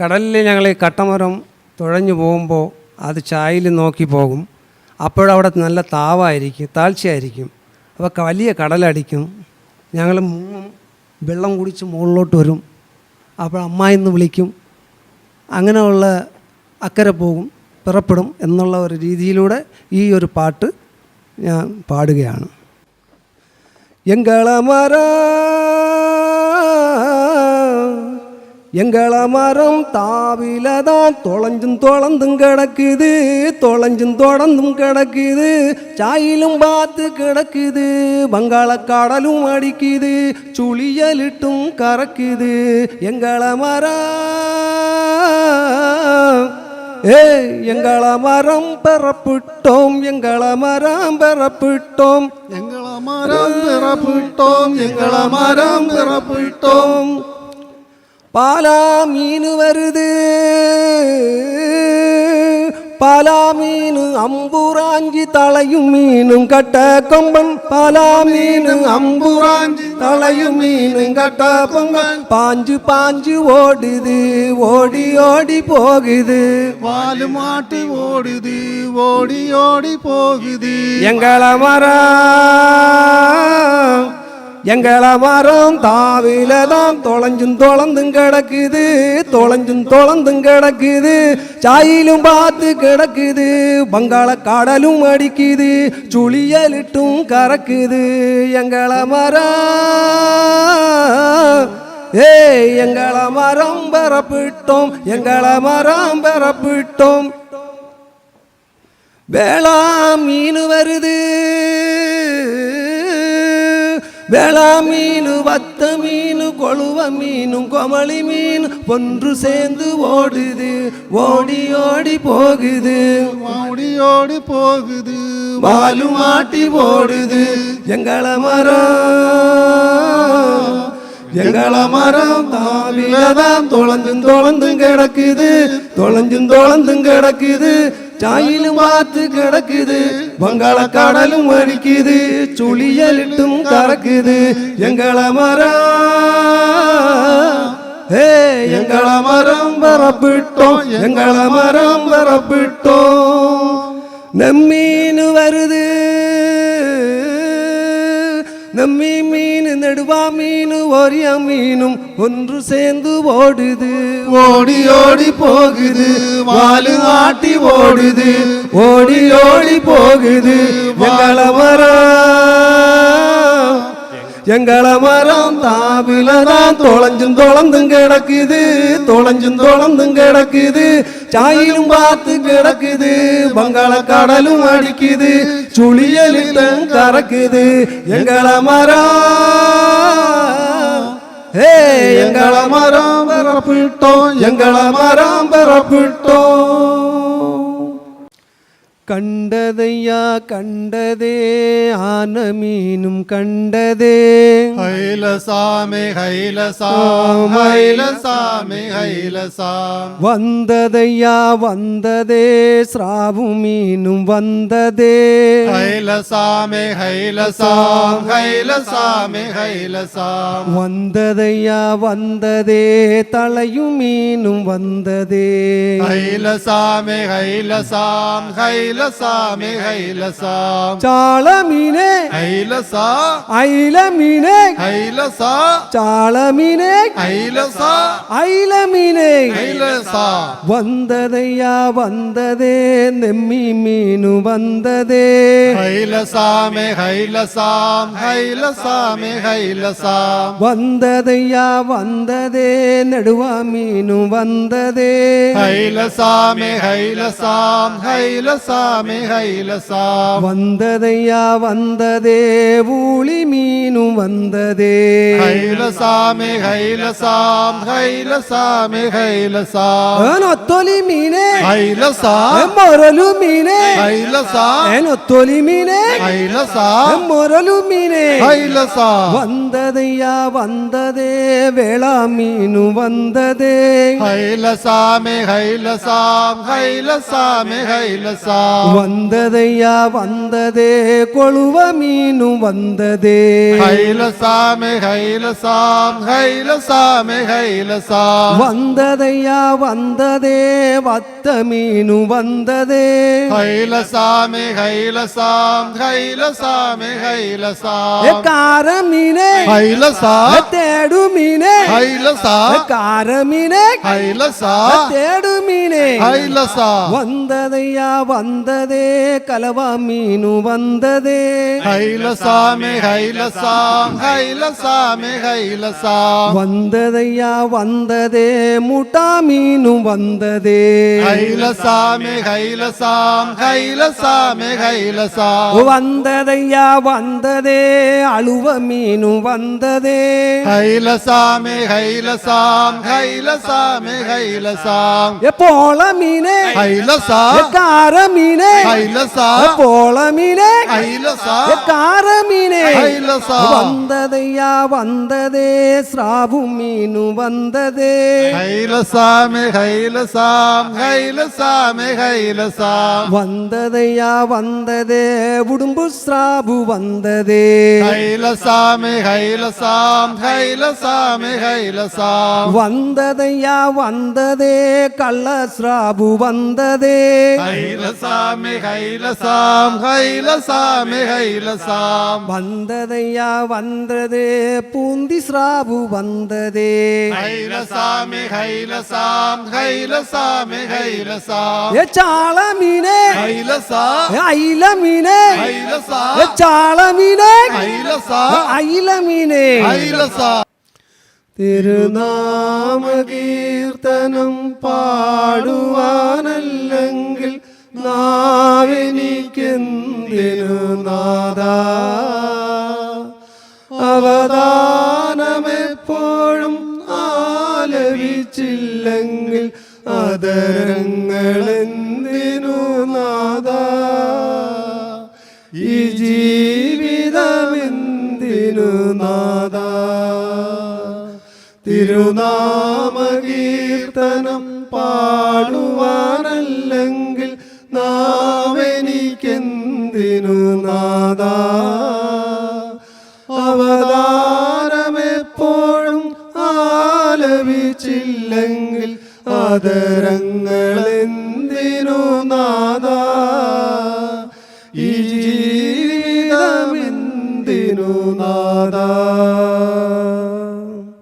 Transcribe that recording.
കടലിൽ ഞങ്ങൾ ഈ കട്ടമരം തുഴഞ്ഞു പോകുമ്പോൾ അത് ചായയിൽ നോക്കി പോകും. അപ്പോഴവിടെ നല്ല താവായിരിക്കും താഴ്ചയായിരിക്കും. അപ്പോൾ വലിയ കടലടിക്കും. ഞങ്ങൾ മൂന്നും വെള്ളം കുടിച്ച് മുകളിലോട്ട് വരും. അപ്പോൾ അമ്മ എന്ന് വിളിക്കും. അങ്ങനെയുള്ള അക്കരെ പോകും പിറപ്പെടും എന്നുള്ള ഒരു രീതിയിലൂടെ ഈ ഒരു പാട്ട് ഞാൻ പാടുകയാണ്. എങ്കളമരാ எங்கள மரம் தாவில தான் தொலைஞ்சும் தொலைந்தும் கிடக்குது தொலைஞ்சும் தொடர்ந்தும் கிடக்குது. சாயிலும் பார்த்து கிடக்குது வங்காள கடலும் அடிக்குது சுழியலிட்டும் கறக்குது. எங்கள மரம் ஏ எங்கள மரம் பெறப்பட்டோம் எங்கள மரம் பெறப்பட்டோம். எங்கள மரம் பெறப்பட்டோம் எங்கள மரம் பெறப்பட்டோம். பாலா மீன் வருது. பாலா மீன் அம்புராஞ்சி தலையும் மீனும் கட்ட கொம்பன். பாலா மீன் அம்புராஞ்சி தலையும் மீனும் கட்ட கொம்பன். பாஞ்சு பாஞ்சு ஓடுது ஓடி ஓடி போகுது. வாலு மாட்டி ஓடுது ஓடி ஓடி போகுது. எங்கள மரம் எங்களை மரம் தாவில தான் தொலைஞ்சும் தொலைந்தும் கிடக்குது தொலைஞ்சும் தொலைந்தும் கிடக்குது. சாயிலும் பார்த்து கிடக்குது வங்காள கடலும் அடிக்குது சுழியலிட்டும் கறக்குது. எங்களை மரம் ஏ எங்களை மரம் பெறப்பிட்டோம் எங்களை மரம் பெறப்பிட்டோம் வேளா மீன் வருது. வேளா மீன் வத்த மீன் கொழுவ மீனும் கொமளி மீன் ஒன்று சேர்ந்து ஓடுது. ஓடி ஓடி போகுது. ஓடி ஓடி போகுது. வாலு மாட்டி ஓடுது. எங்கள மரம் எங்கள மரம் தாவிலதான் தொலைஞ்சும் தொலைந்தும் கிடக்குது. தொலைஞ்சும் தொலைந்தும் கிடக்குது. சாயிலும் பார்த்து கிடக்குது வங்காள கடலும் அடிக்குது சுழியலிட்டும் கறக்குது. எங்கள மரம் ஏ எங்கள மரம் பரப்பிட்டோம் எங்கள மரம் பரப்பிட்டோம் நம்மீனு வருது நம்மி மீன் நெடுவா மீன் ஒரிய மீனும் ஒன்று சேர்ந்து ஓடுது. ஓடி ஓடி போகுது வாலு மாட்டி ஓடுது. ஓடி ஓடி போகுது எங்கள மரம். எங்கள மரம் தாவில தான் தொலைஞ்சும் தொலைந்தும் கிடக்குது தொலைஞ்சும் தொலைந்தும் கிடக்குது. சாயிலும் பார்த்து கிடக்குது வங்காள கடலும் அடிக்குது சுழியலிட்டும் கறக்குது. எங்கள மரம் ஏ எங்கள மரம் பிறப்பிட்டோம் எங்கள மரம் பெறப்பிட்டோம். கண்டதையா கண்டதே ஆன மீனும் கண்டதே. ஹைலசாமி ஹைலசாம் ஹைலசாமி ஹைலசாம். வந்ததையா வந்ததே ஸ்ராவு மீனும் வந்ததே. ஹைலசாமி ஹைலசாம் ஹைலசாமி ஹைலசாம். வந்ததையா வந்ததே தலையும் மீனும் வந்ததே. ஹைலசாமி ஹைலசாம் ஹைலசாமி ஹைலசாம் சாள மீனே ஹைலசா ஐல மீனே ஹைலசா சாள மீனே ஹைலசா ஐல மீனே ஹைலசா வந்ததையா வந்ததே நெம்மி மீனு வந்ததே. ஹைலசாமி ஹைலசாம் ஹைலசாமி ஹைலசாம் வந்ததையா வந்ததே நடுவா மீனு வந்ததே. ஹைலசாம் ஹைலசாமி ஹைலசாம் வந்ததையா வந்ததே ஊழி மீனும் வந்ததே. கைலசாமி கைலசாம் கைலசாமி கைலசாம் ஒத்தொலி மீனே கைலசாம் மொரலு மீனே கைலசாம் ஒத்தொலி மீனே கைலசாம் மொரலு மீனே கைலசாம் வந்ததையா வந்ததே. வேளா மீனு வந்ததே கைலசாமி கைலசாம் கைலசாமி கைலசாம் வந்ததையா வந்ததே கொழுவ மீனும் வந்ததே. ஹைலசாமி ஹைலசாம் ஹைலசாமி ஹைலசாம். வந்ததையா வந்ததே வத்த மீனும் வந்ததே. ஹைலசாமி ஹைலசாம் ஹைலசாமி ஹைலசாம். கார மீனே? ஹைலசா தேடு மீனே? ஹைலசா கார மீனே? ஹைலசா தேடு மீனே? ஹைலசா வந்ததையா வந்ததே கலவா மீனும் வந்ததே. ஹைலசாமி ஹைலசாம் ஹைலசாமி ஹைலசாம். வந்ததையா வந்ததே முட்டா மீனும் வந்ததே. ஹைலசாமி ஹைலசாம் ஹைலசாமி ஹைலசாம். வந்ததையா வந்ததே அழுவ மீனும் வந்ததே. ஹைலசாமி ஹைலசாம் ஹைலசாமி ஹைலசாம். ஏ போல மீனே ஹைலசா கார மீனே ஏ போல மீனே கார மீனே. வந்ததையா வந்ததே ஸ்ராவு மீனும் வந்ததே. ஹைலசாமி ஹைலசாம் ஹைலசாமி ஹைலசாம் வந்ததையா வந்ததே உடும்பு ஸ்ராபு வந்ததே. ஹைலசாமி ஹைலசாம் ஹைலசாமி ஹைலசாம் வந்ததையா வந்ததே கள்ள ஸ்ராபு வந்ததே. ஹைலசாமி ஹைலசாம் ஹைலசாமி ஹைலசாம் வந்ததையா வந்ததே பூந்தி ஸ்ராபு வந்ததே ஹைலசாமி ஹைலசாம் ஹைலசாமி ஹைலசாம் ஏ சாள மீனே ஹைலசா ஏ ஐல மீனே ஹைலசா ஏ சாள மீனே ஹைலசா ஏ ஐல மீனே ഹൈലസാ തിരുനാമകീർത്തനം പാടുവാനല്ലെങ്കിൽ നാവെനിക്കെന്തിനു നാദ? അവദാനമെപ്പോഴും ആലപിച്ചില്ലെങ്കിൽ അതരങ്ങളെന്തിനു നാദ? ഈ ജീവിതമെന്തിനു നാദ? തിരുനാമകീർത്തനം പാടുവാനല്ലെങ്കിൽ നാദ അവതാരമെപ്പോഴും ആലപിച്ചില്ലെങ്കിൽ അതരങ്ങളെന്തിനു നാദ ഈ ജീവിതമെന്തിനു നാദ